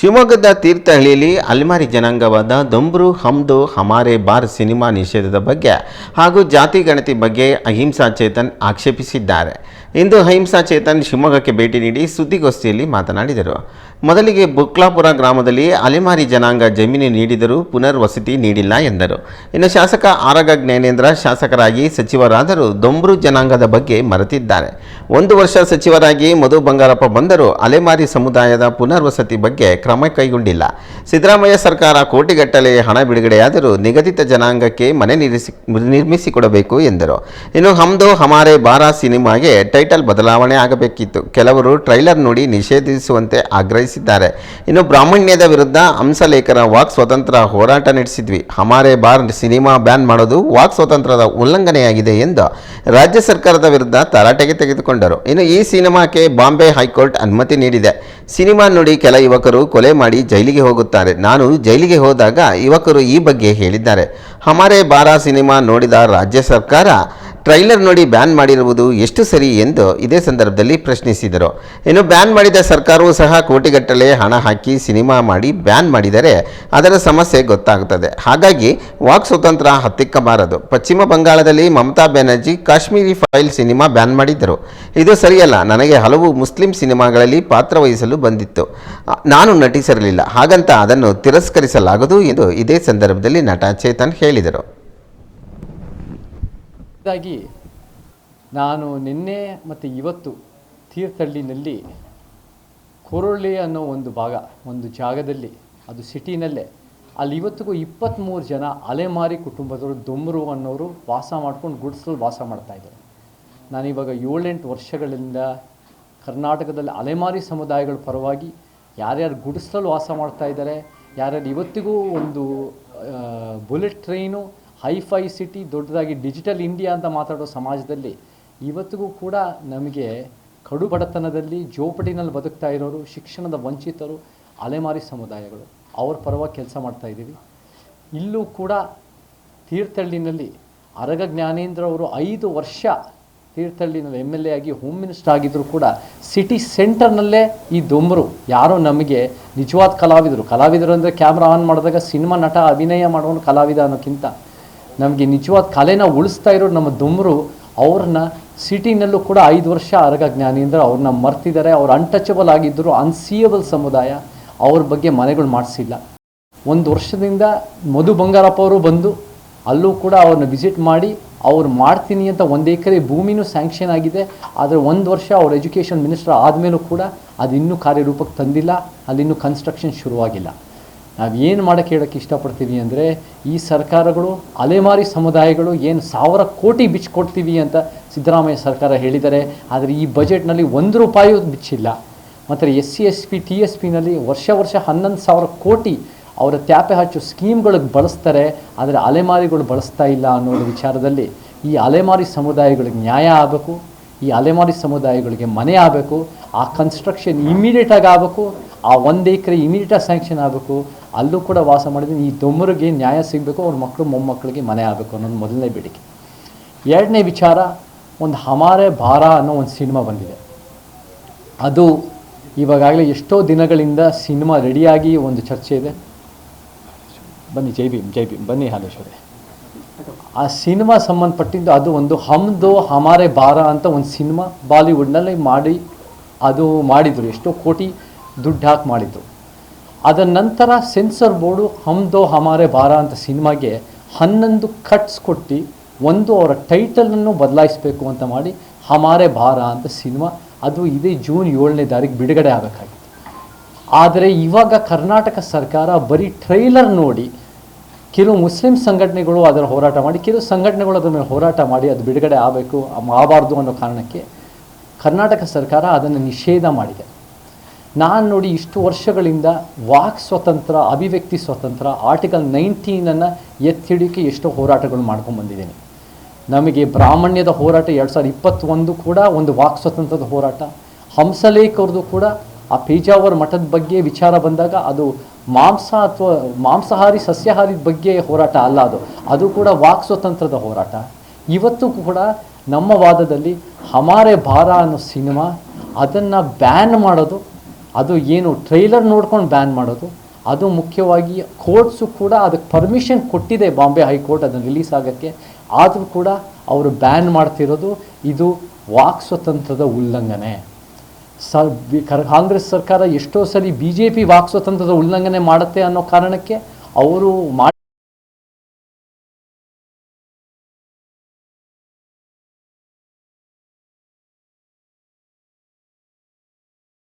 ಶಿವಮೊಗ್ಗದ ತೀರ್ಥಹಳ್ಳಿಯಲ್ಲಿ ಅಲ್ಮಾರಿ ಜನಾಂಗವಾದ ದೊಂಬ್ರು ಹಮ್ದು, ಹಮಾರೆ ಬಾರ್ ಸಿನಿಮಾ ನಿಷೇಧದ ಬಗ್ಗೆ ಹಾಗೂ ಜಾತಿ ಗಣತಿ ಬಗ್ಗೆ ಅಹಿಂಸಾ ಚೇತನ್ ಆಕ್ಷೇಪಿಸಿದ್ದಾರೆ. ಇಂದು ಅಹಿಂಸಾ ಚೇತನ್ ಶಿವಮೊಗ್ಗಕ್ಕೆ ಭೇಟಿ ನೀಡಿ ಸುದ್ದಿಗೋಷ್ಠಿಯಲ್ಲಿ ಮಾತನಾಡಿದರು. ಮೊದಲಿಗೆ ಬುಕ್ಲಾಪುರ ಗ್ರಾಮದಲ್ಲಿ ಅಲೆಮಾರಿ ಜನಾಂಗ ಜಮೀನು ನೀಡಿದರೂ ಪುನರ್ವಸತಿ ನೀಡಿಲ್ಲ ಎಂದರು. ಇನ್ನು ಶಾಸಕ ಆರಗ ಜ್ಞಾನೇಂದ್ರ ಶಾಸಕರಾಗಿ ಸಚಿವರಾದರೂ ದೊಂಬ್ರು ಜನಾಂಗದ ಬಗ್ಗೆ ಮರೆತಿದ್ದಾರೆ. ಒಂದು ವರ್ಷ ಸಚಿವರಾಗಿ ಮಧು ಬಂಗಾರಪ್ಪ ಬಂದರೂ ಅಲೆಮಾರಿ ಸಮುದಾಯದ ಪುನರ್ವಸತಿ ಬಗ್ಗೆ ಕ್ರಮ ಕೈಗೊಂಡಿಲ್ಲ. ಸಿದ್ದರಾಮಯ್ಯ ಸರ್ಕಾರ ಕೋಟಿಗಟ್ಟಲೆ ಹಣ ಬಿಡುಗಡೆಯಾದರೂ ನಿಗದಿತ ಜನಾಂಗಕ್ಕೆ ಮನೆ ನಿರ್ಮಿಸಿ ನಿರ್ಮಿಸಿಕೊಡಬೇಕು ಎಂದರು. ಇನ್ನು ಹಮ್ದು ಹಮಾರೆ ಬಾರಾ ಸಿನಿಮಾಗೆ ಟೈಟಲ್ ಬದಲಾವಣೆ ಆಗಬೇಕಿತ್ತು. ಕೆಲವರು ಟ್ರೈಲರ್ ನೋಡಿ ನಿಷೇಧಿಸುವಂತೆ ಆಗ್ರಹಿಸಿದ್ದಾರೆ ಇನ್ನು ಬ್ರಾಹ್ಮಣ್ಯದ ವಿರುದ್ಧ ಹಂಸಲೇಖರ ವಾಕ್ ಸ್ವತಂತ್ರ ಹೋರಾಟ ನಡೆಸಿದ್ವಿ. ಹಮಾರೆ ಬಾರ್ ಸಿನಿಮಾ ಬ್ಯಾನ್ ಮಾಡೋದು ವಾಕ್ ಸ್ವತಂತ್ರದ ಉಲ್ಲಂಘನೆಯಾಗಿದೆ ಎಂದು ರಾಜ್ಯ ಸರ್ಕಾರದ ವಿರುದ್ಧ ತರಾಟೆಗೆ ತೆಗೆದುಕೊಂಡರು. ಇನ್ನು ಈ ಸಿನಿಮಾಕ್ಕೆ ಬಾಂಬೆ ಹೈಕೋರ್ಟ್ ಅನುಮತಿ ನೀಡಿದೆ. ಸಿನಿಮಾ ನೋಡಿ ಕೆಲ ಯುವಕರು ಕೊಲೆ ಮಾಡಿ ಜೈಲಿಗೆ ಹೋಗುತ್ತಾರೆ. ನಾನು ಜೈಲಿಗೆ ಹೋದಾಗ ಯುವಕರು ಈ ಬಗ್ಗೆ ಹೇಳಿದ್ದಾರೆ. ಹಮಾರೆ ಬಾರಾ ಸಿನಿಮಾ ನೋಡಿದ ರಾಜ್ಯ ಸರ್ಕಾರ ಟ್ರೈಲರ್ ನೋಡಿ ಬ್ಯಾನ್ ಮಾಡಿರುವುದು ಎಷ್ಟು ಸರಿ ಎಂದು ಇದೇ ಸಂದರ್ಭದಲ್ಲಿ ಪ್ರಶ್ನಿಸಿದರು. ಇನ್ನು ಬ್ಯಾನ್ ಮಾಡಿದ ಸರ್ಕಾರವೂ ಸಹ ಕೋಟಿಗಟ್ಟಲೆ ಹಣ ಹಾಕಿ ಸಿನಿಮಾ ಮಾಡಿ ಬ್ಯಾನ್ ಮಾಡಿದರೆ ಅದರ ಸಮಸ್ಯೆ ಗೊತ್ತಾಗುತ್ತದೆ. ಹಾಗಾಗಿ ವಾಕ್ ಸ್ವತಂತ್ರ ಹತ್ತಿಕ್ಕಬಾರದು. ಪಶ್ಚಿಮ ಬಂಗಾಳದಲ್ಲಿ Mamata Banerjee Kashmiri file cinema ban ಮಾಡಿದ್ದರು. ಇದು ಸರಿಯಲ್ಲ. ನನಗೆ ಹಲವು ಮುಸ್ಲಿಂ ಸಿನಿಮಾಗಳಲ್ಲಿ ಪಾತ್ರವಹಿಸಲು ಬಂದಿತ್ತು. ನಾನು ನಟಿಸಿರಲಿಲ್ಲ. ಹಾಗಂತ ಅದನ್ನು ತಿರಸ್ಕರಿಸಲಾಗದು ಎಂದು ಇದೇ ಸಂದರ್ಭದಲ್ಲಿ ನಟ ಚೇತನ್ ಹೇಳಿದರು. ಇದಾಗಿ ನಾನು ನಿನ್ನೆ ಮತ್ತು ಇವತ್ತು ತೀರ್ಥಹಳ್ಳಿನಲ್ಲಿ ಕೊರೊಳ್ಳಿ ಅನ್ನೋ ಒಂದು ಭಾಗ, ಒಂದು ಜಾಗದಲ್ಲಿ, ಅದು ಸಿಟಿನಲ್ಲೇ, ಅಲ್ಲಿ ಇವತ್ತಿಗೂ ಇಪ್ಪತ್ತ್ಮೂರು ಜನ ಅಲೆಮಾರಿ ಕುಟುಂಬದವರು ದೊಂಬರು ಅನ್ನೋರು ವಾಸ ಮಾಡ್ಕೊಂಡು ಗುಡ್ಸಲ್ಲಿ ವಾಸ ಮಾಡ್ತಾಯಿದ್ದಾರೆ ನಾನಿವಾಗ ಏಳೆಂಟು ವರ್ಷಗಳಿಂದ ಕರ್ನಾಟಕದಲ್ಲಿ ಅಲೆಮಾರಿ ಸಮುದಾಯಗಳ ಪರವಾಗಿ ಯಾರ್ಯಾರು ಗುಡಿಸಲು ವಾಸ ಮಾಡ್ತಾ ಇದ್ದಾರೆ, ಯಾರ್ಯಾರು ಇವತ್ತಿಗೂ ಒಂದು ಬುಲೆಟ್ ಟ್ರೈನು ಹೈಫೈ ಸಿಟಿ ದೊಡ್ಡದಾಗಿ ಡಿಜಿಟಲ್ ಇಂಡಿಯಾ ಅಂತ ಮಾತಾಡೋ ಸಮಾಜದಲ್ಲಿ ಇವತ್ತಿಗೂ ಕೂಡ ನಮಗೆ ಕಡು ಬಡತನದಲ್ಲಿ ಜೋಪಡಿನಲ್ಲಿ ಬದುಕ್ತಾ ಇರೋರು, ಶಿಕ್ಷಣದ ವಂಚಿತರು, ಅಲೆಮಾರಿ ಸಮುದಾಯಗಳು. ಅವ್ರ ಪರವಾಗಿ ಕೆಲಸ ಮಾಡ್ತಾ ಇದ್ದೀವಿ. ಇಲ್ಲೂ ಕೂಡ ತೀರ್ಥಹಳ್ಳಿನಲ್ಲಿ ಅರಗ ಜ್ಞಾನೇಂದ್ರ ಅವರು ಐದು ವರ್ಷ ತೀರ್ಥಹಳ್ಳಿನಲ್ಲಿ ಎಂ ಎಲ್ ಎ ಆಗಿ ಹೋಮ್ ಮಿನಿಸ್ಟರ್ ಆಗಿದ್ದರೂ ಕೂಡ ಸಿಟಿ ಸೆಂಟರ್ನಲ್ಲೇ ಈ ದೊಂಬರು. ಯಾರೋ ನಮಗೆ ನಿಜವಾದ ಕಲಾವಿದರು. ಕಲಾವಿದರು ಅಂದರೆ ಕ್ಯಾಮ್ರಾ ಆನ್ ಮಾಡಿದಾಗ ಸಿನಿಮಾ ನಟ, ಅಭಿನಯ ಮಾಡೋನು ಕಲಾವಿದ ಅನ್ನೋಕ್ಕಿಂತ ನಮಗೆ ನಿಜವಾದ ಕಲೆನ ಉಳಿಸ್ತಾ ಇರೋರು ನಮ್ಮ ದುಮ್ರು, ಅವ್ರನ್ನ ಸಿಟಿನಲ್ಲೂ ಕೂಡ ಐದು ವರ್ಷ ಅರಗ ಜ್ಞಾನೇಂದ್ರ ಅವ್ರನ್ನ ಮರ್ತಿದ್ದಾರೆ, ಅವ್ರು ಅನ್ಟಚಬಲ್ ಆಗಿದ್ದರು ಅನ್ಸಿಯಬಲ್ ಸಮುದಾಯ ಅವ್ರ ಬಗ್ಗೆ ಮನೆಗಳು ಮಾಡಿಸಿಲ್ಲ. ಒಂದು ವರ್ಷದಿಂದ ಮಧು ಬಂಗಾರಪ್ಪ ಅವರು ಬಂದು ಅಲ್ಲೂ ಕೂಡ ಅವ್ರನ್ನ ವಿಸಿಟ್ ಮಾಡಿ, ಅವ್ರು ಮಾಡ್ತೀನಿ ಅಂತ ಒಂದು ಎಕರೆ ಭೂಮಿನೂ ಸ್ಯಾಂಕ್ಷನ್ ಆಗಿದೆ, ಆದರೆ ಒಂದು ವರ್ಷ ಅವ್ರ ಎಜುಕೇಷನ್ ಮಿನಿಸ್ಟರ್ ಆದಮೇಲೂ ಕೂಡ ಅದು ಇನ್ನೂ ಕಾರ್ಯರೂಪಕ್ಕೆ ತಂದಿಲ್ಲ ಅಲ್ಲಿನ್ನೂ ಕನ್ಸ್ಟ್ರಕ್ಷನ್ ಶುರುವಾಗಿಲ್ಲ. ನಾವು ಏನು ಮಾಡೋಕ್ಕೆ ಹೇಳೋಕ್ಕೆ ಇಷ್ಟಪಡ್ತೀವಿ ಅಂದರೆ ಈ ಸರ್ಕಾರಗಳು, ಅಲೆಮಾರಿ ಸಮುದಾಯಗಳು ಏನು ಸಾವಿರ ಕೋಟಿ ಬಿಚ್ಚಿಕೊಡ್ತೀವಿ ಅಂತ ಸಿದ್ದರಾಮಯ್ಯ ಸರ್ಕಾರ ಹೇಳಿದ್ದಾರೆ ಆದರೆ ಈ ಬಜೆಟ್ನಲ್ಲಿ ಒಂದು ರೂಪಾಯಿ ಬಿಚ್ಚಿಲ್ಲ. ಮತ್ತು S C, S P, T S ಪಿನಲ್ಲಿ ವರ್ಷ ವರ್ಷ ಹನ್ನೊಂದು ಸಾವಿರ ಕೋಟಿ ಅವರ ತ್ಯಾಪೆ ಹಚ್ಚು ಸ್ಕೀಮ್ಗಳಿಗೆ ಬಳಸ್ತಾರೆ, ಆದರೆ ಅಲೆಮಾರಿಗಳು ಬಳಸ್ತಾ ಇಲ್ಲ ಅನ್ನೋದು ವಿಚಾರದಲ್ಲಿ ಈ ಅಲೆಮಾರಿ ಸಮುದಾಯಗಳಿಗೆ ನ್ಯಾಯ ಆಗಬೇಕು, ಈ ಅಲೆಮಾರಿ ಸಮುದಾಯಗಳಿಗೆ ಮನೆ ಆಗಬೇಕು, ಆ ಕನ್ಸ್ಟ್ರಕ್ಷನ್ ಇಮ್ಮಿಡಿಯೇಟಾಗಿ ಆಗಬೇಕು ಆ ಒಂದು ಎಕರೆ ಇಮಿಡಿಯೇಟಾಗಿ ಸ್ಯಾಂಕ್ಷನ್ ಆಗಬೇಕು, ಅಲ್ಲೂ ಕೂಡ ವಾಸ ಮಾಡಿದ್ರೆ ಈ ದೊಮ್ಮರಿಗೆ ನ್ಯಾಯ ಸಿಗಬೇಕು, ಅವ್ರ ಮಕ್ಕಳು ಮೊಮ್ಮಕ್ಕಳಿಗೆ ಮನೆ ಆಗಬೇಕು ಅನ್ನೋದು ಮೊದಲನೇ ಬೇಡಿಕೆ. ಎರಡನೇ ವಿಚಾರ, ಒಂದು ಹಮಾರೆ ಭಾರ ಅನ್ನೋ ಒಂದು ಸಿನಿಮಾ ಬಂದಿದೆ. ಅದು ಇವಾಗಲೇ ಎಷ್ಟೋ ದಿನಗಳಿಂದ ಸಿನಿಮಾ ರೆಡಿಯಾಗಿ ಒಂದು ಚರ್ಚೆ ಇದೆ. ಬನ್ನಿ, ಜೈ ಭೀಮ್ ಜೈ ಭೀಮ್, ಬನ್ನಿ ಹಾಲೇಶ್ವರಿ. ಆ ಸಿನಿಮಾ ಸಂಬಂಧಪಟ್ಟಿದ್ದು ಅದು ಒಂದು ಹಮ್ದು ಹಮಾರೆ ಬಾರ ಅಂತ ಒಂದು ಸಿನಿಮಾ ಬಾಲಿವುಡ್ನಲ್ಲಿ ಮಾಡಿ, ಅದು ಮಾಡಿದರು ಎಷ್ಟೋ ಕೋಟಿ. ದುಡ್ಡು ಹಾಕಿ ಮಾಡಿದ್ದು ಅದರ ನಂತರ ಸೆನ್ಸರ್ ಬೋರ್ಡು ಹಮ್ದೋ ಹಮಾರೆ ಬಾರ ಅಂತ ಸಿನಿಮಾಗೆ ಹನ್ನೊಂದು ಕಟ್ಸ್ ಕೊಟ್ಟು ಒಂದು ಅವರ ಟೈಟಲನ್ನು ಬದಲಾಯಿಸಬೇಕು ಅಂತ ಮಾಡಿ ಹಮಾರೆ ಭಾರ ಅಂತ ಸಿನಿಮಾ ಅದು ಇದೇ ಜೂನ್ ಏಳನೇ ತಾರೀಕು ಬಿಡುಗಡೆ ಆಗಬೇಕಾಗಿತ್ತು. ಆದರೆ ಇವಾಗ ಕರ್ನಾಟಕ ಸರ್ಕಾರ ಬರೀ ಟ್ರೈಲರ್ ನೋಡಿ ಕೆಲವು ಮುಸ್ಲಿಂ ಸಂಘಟನೆಗಳು ಅದರ ಹೋರಾಟ ಮಾಡಿ, ಕೆಲವು ಸಂಘಟನೆಗಳು ಅದರ ಮೇಲೆ ಹೋರಾಟ ಮಾಡಿ ಅದು ಬಿಡುಗಡೆ ಆಗಬೇಕು ಆಗಬಾರ್ದು ಅನ್ನೋ ಕಾರಣಕ್ಕೆ ಕರ್ನಾಟಕ ಸರ್ಕಾರ ಅದನ್ನು ನಿಷೇಧ ಮಾಡಿದೆ. ನಾನು ನೋಡಿ ಇಷ್ಟು ವರ್ಷಗಳಿಂದ ವಾಕ್ ಸ್ವತಂತ್ರ, ಅಭಿವ್ಯಕ್ತಿ ಸ್ವತಂತ್ರ, ಆರ್ಟಿಕಲ್ ನೈನ್ಟೀನನ್ನು ಎತ್ತಿಡಿಕೆ ಎಷ್ಟೋ ಹೋರಾಟಗಳು ಮಾಡ್ಕೊಂಡು ಬಂದಿದ್ದೀನಿ. ನಮಗೆ ಬ್ರಾಹ್ಮಣ್ಯದ ಹೋರಾಟ ಎರಡು ಸಾವಿರದ ಇಪ್ಪತ್ತೊಂದು ಕೂಡ ಒಂದು ವಾಕ್ ಸ್ವತಂತ್ರದ ಹೋರಾಟ. ಹಂಸಲೇಖ್ ಅವ್ರದ್ದು ಕೂಡ ಆ ಪೇಜಾವರ್ ಮಠದ ಬಗ್ಗೆ ವಿಚಾರ ಬಂದಾಗ ಅದು ಮಾಂಸ ಅಥವಾ ಮಾಂಸಾಹಾರಿ, ಸಸ್ಯಾಹಾರಿ ಬಗ್ಗೆ ಹೋರಾಟ ಅಲ್ಲ ಅದು. ಅದು ಕೂಡ ವಾಕ್ ಸ್ವತಂತ್ರದ ಹೋರಾಟ. ಇವತ್ತು ಕೂಡ ನಮ್ಮ ವಾದದಲ್ಲಿ ಹಮಾರೆ ಭಾರ ಅನ್ನೋ ಸಿನಿಮಾ ಅದನ್ನು ಬ್ಯಾನ್ ಮಾಡೋದು ಅದು ಏನು ಟ್ರೈಲರ್ ನೋಡ್ಕೊಂಡು ಬ್ಯಾನ್ ಮಾಡೋದು? ಅದು ಮುಖ್ಯವಾಗಿ ಕೋರ್ಟ್ಸು ಕೂಡ ಅದಕ್ಕೆ ಪರ್ಮಿಷನ್ ಕೊಟ್ಟಿದೆ ಬಾಂಬೆ ಹೈಕೋರ್ಟ್ ಅದನ್ನು ರಿಲೀಸ್ ಆಗೋಕ್ಕೆ. ಆದರೂ ಕೂಡ ಅವರು ಬ್ಯಾನ್ ಮಾಡ್ತಿರೋದು ಇದು ವಾಕ್ ಸ್ವತಂತ್ರದ ಉಲ್ಲಂಘನೆ. ಸ ಕಾಂಗ್ರೆಸ್ ಸರ್ಕಾರ ಎಷ್ಟೋ ಸರಿ ಬಿ ಜೆ ಪಿ ವಾಕ್ ಸ್ವತಂತ್ರದ ಉಲ್ಲಂಘನೆ ಮಾಡುತ್ತೆ ಅನ್ನೋ ಕಾರಣಕ್ಕೆ ಅವರು ಮಾಡಿ